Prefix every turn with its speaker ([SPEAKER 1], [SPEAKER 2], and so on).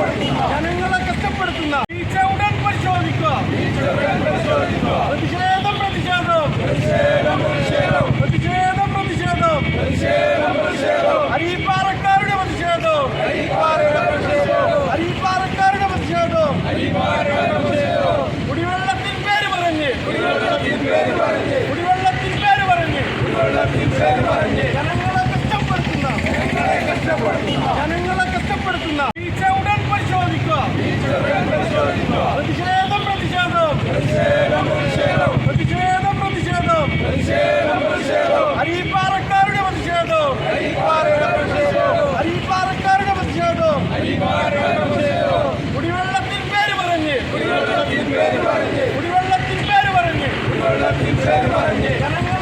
[SPEAKER 1] ജനങ്ങളെ കഷ്ടപ്പെടുത്തുന്ന വീഴ്ച ഉടൻ പരിശോധിക്കുക. പ്രതിഷേധം പ്രതിഷേധം. പ്രതിഷേധം പ്രതിഷേധം. അരിപ്പാറക്കാരുടെ പ്രതിഷേധം. അരിപ്പാറക്കാരുടെ പ്രതിഷേധം. കുടിവെള്ളത്തിൻ പേര് പറഞ്ഞ്. കുടിവെള്ളത്തിൻ പേര് പറഞ്ഞ്. ജനങ്ങളെ കഷ്ടപ്പെടുത്തുന്ന ജനങ്ങളെ കഷ്ടപ്പെടുത്തുന്ന വീഴ്ച ഉടൻ പരിശോധിക്കുക പ്രതിഷേധം പ്രതിഷേധം പ്രതിഷേധം പ്രതിഷേധം അരിപ്പാറക്കാരുടെ പ്രതിഷേധം അരിപ്പാറക്കാരുടെ പ്രതിഷേധം കുടിവെള്ളത്തിൻ പേര് പറഞ്ഞ്. കുടിവെള്ളത്തിൻ പേര് പറഞ്ഞ്. ജനങ്ങളെ കഷ്ടപ്പെടുത്തുന്ന ജനങ്ങളെ കഷ്ടപ്പെടുത്തുന്ന